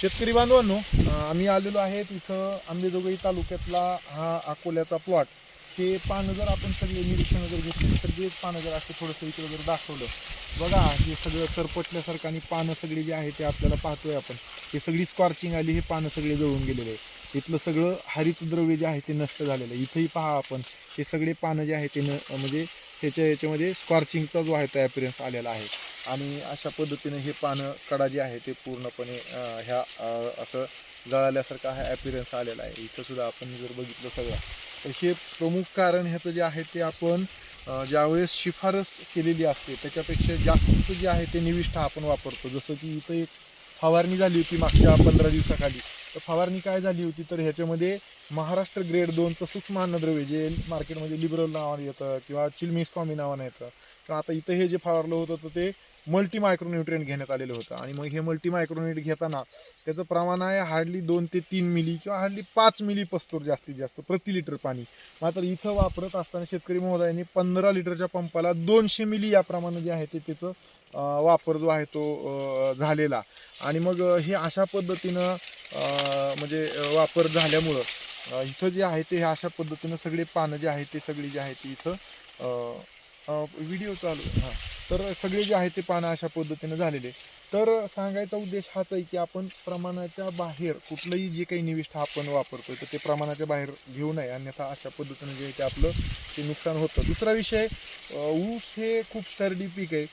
शेतकरी बांधवांनो आम्ही आलेलो आहे इथं अंबेजोगाई तालुक्यातला हा अकोल्याचा प्लॉट. हे पानं जर आपण सगळे निरीक्षण जर घेतले सगळेच पानं जर असं थोडंसं इकडे जर दाखवलं. बघा हे सगळं सरपटल्यासारखं आणि पानं सगळी जी आहे ते आपल्याला पाहतोय आपण. हे सगळी स्कॉर्चिंग आली हे पानं सगळे जळून गेलेले आहे इथलं सगळं हरितद्रव्य जे आहे ते नष्ट झालेलं आहे. इथंही पहा आपण हे सगळे पानं जे आहे ते न म्हणजे ह्याच्या याच्यामध्ये स्कॉर्चिंगचा जो आहे तो ॲपिरियन्स आलेला आहे. आणि अशा पद्धतीने हे पानं कडा जे आहे ते पूर्णपणे ह्या असं जळाल्यासारखा हा ॲपिरन्स आलेला आहे. इथं सुद्धा आपण जर बघितलं सगळं तर हे प्रमुख कारण ह्याचं जे आहे ते आपण ज्यावेळेस शिफारस केलेली असते त्याच्यापेक्षा जास्त जे आहे ते निविष्ठा आपण वापरतो. जसं की इथं एक फवारणी झाली होती मागच्या पंधरा दिवसाखाली. तर फवारणी काय झाली होती? तर ह्याच्यामध्ये महाराष्ट्र ग्रेड दोनचं सूक्ष्म अन्नद्रव्य जे मार्केटमध्ये लिबरल नावाने येतं किंवा चिलमिक्स कॉमी नावाने येतं तर आता इथं हे जे फवारलं होतं तर ते मल्टी मायक्रोन्युट्रिएंट घेण्यात आलेलं होतं. आणि मग हे मल्टी मायक्रोन्युट्रिएंट घेताना त्याचं प्रमाण आहे हार्डली दोन ते तीन मिली किंवा हार्डली पाच मिली पस्तूर जास्तीत जास्त प्रति लिटर पाणी. मात्र इथं वापरत असताना शेतकरी महोदयांनी पंधरा लिटरच्या पंपाला दोनशे मिली या प्रमाणे जे आहे ते त्याचं वापर जो आहे तो झालेला. आणि मग हे अशा पद्धतीनं म्हणजे वापर झाल्यामुळं इथं जे आहे ते हे अशा पद्धतीनं सगळे पानं जे आहे ते सगळी जे आहे ती इथं व्हिडिओ चालू हां. तर सगळे जे आहे ते पानं अशा पद्धतीनं झालेले. तर सांगायचा उद्देश हाच आहे की आपण प्रमाणाच्या बाहेर कुठलंही जे काही निविष्ठा आपण वापरतोय तर ते प्रमाणाच्या बाहेर घेऊ नये. अन्यथा अशा पद्धतीनं जे आहे ते आपलं ते नुकसान होतं. दुसरा विषय ऊस हे खूप स्टर्डी पीक आहे.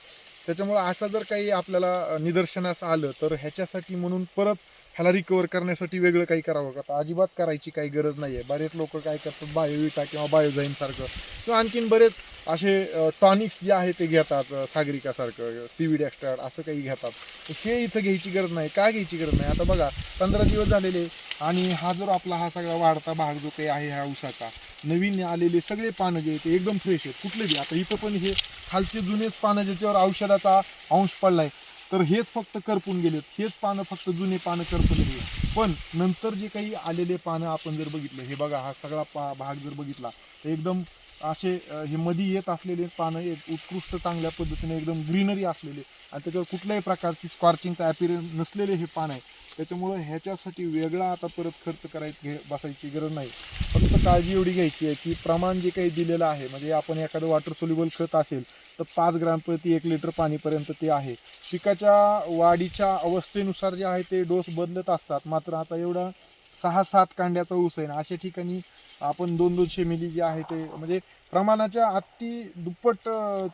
त्याच्यामुळं असं जर काही आपल्याला निदर्शनास आलं तर ह्याच्यासाठी म्हणून परत ह्याला रिकवर करण्यासाठी वेगळं काही करावं का? आता अजिबात करायची काही गरज नाही आहे बरेच लोक काय करतात बायोविटा किंवा बायोझाईनसारखं किंवा आणखीन बरेच असे टॉनिक्स जे आहे ते घेतात सागरिकासारखं सीविड एक्स्ट्राट असं काही घेतात. तर हे इथं घ्यायची गरज नाही. का घ्यायची गरज नाही? आता बघा पंधरा दिवस झालेले आणि हा जर आपला हा सगळा वाढता भाग जो काही आहे ह्या ऊसाचा नवीन आलेले सगळे पानं जे आहेत ते एकदम फ्रेश आहेत. कुठले बी. आता इथं पण हे खालचे जुनेच पानं ज्याच्यावर औषधाचा अंश पडला आहे तर हेच फक्त करपून गेलेत. हेच पानं फक्त जुने पानं करपून गेले पण नंतर जे काही आलेले पानं आपण जर बघितलं हे बघा हा सगळा पा भाग जर बघितला तर एकदम असे हे मध्ये येत असलेले पानं एक उत्कृष्ट चांगल्या पद्धतीने एकदम ग्रीनरी असलेले आणि त्याच्यावर कुठल्याही प्रकारची स्कॉर्चिंगचा ॲपिरियन्स नसलेले हे पान आहे. त्याच्यामुळं ह्याच्यासाठी वेगळा आता परत खर्च करायची घे बसायची गरज नाही. फक्त काळजी एवढी घ्यायची आहे की प्रमाण जे काही दिलेलं आहे म्हणजे आपण एखादं वॉटर सोल्युबल खत असेल तर पाच ग्राम प्रति एक लिटर पाणीपर्यंत ते आहे. पिकाच्या वाढीच्या अवस्थेनुसार जे आहे ते डोस बदलत असतात. मात्र आता एवढा सहा सात कांड्याचा ऊस आहे ना अशा ठिकाणी आपण दोन दोनशे मिली जे आहे ते म्हणजे प्रमाणाच्या अति दुप्पट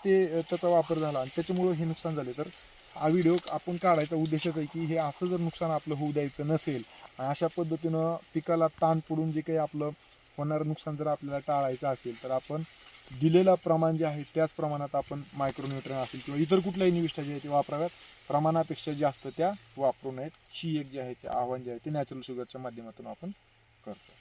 ते त्याचा वापर झाला आणि त्याच्यामुळं हे नुकसान झाले. तर हा व्हिडिओ आपण काढायचा उद्देशच आहे की हे असं जर नुकसान आपलं होऊ द्यायचं नसेल आणि अशा पद्धतीनं पिकाला ताण पडून जे काही आपलं होणारं नुकसान जर आपल्याला टाळायचं असेल तर आपण दिलेलं प्रमाण जे आहे त्याच प्रमाणात आपण मायक्रोन्युट्रन असेल किंवा इतर कुठल्याही निविष्ठा जे आहे ते वापराव्यात. प्रमाणापेक्षा जास्त त्या वापरू नयेत. ही एक जे आहे ते आव्हान जे आहे ते नॅचरल शुगरच्या माध्यमातून आपण करतो.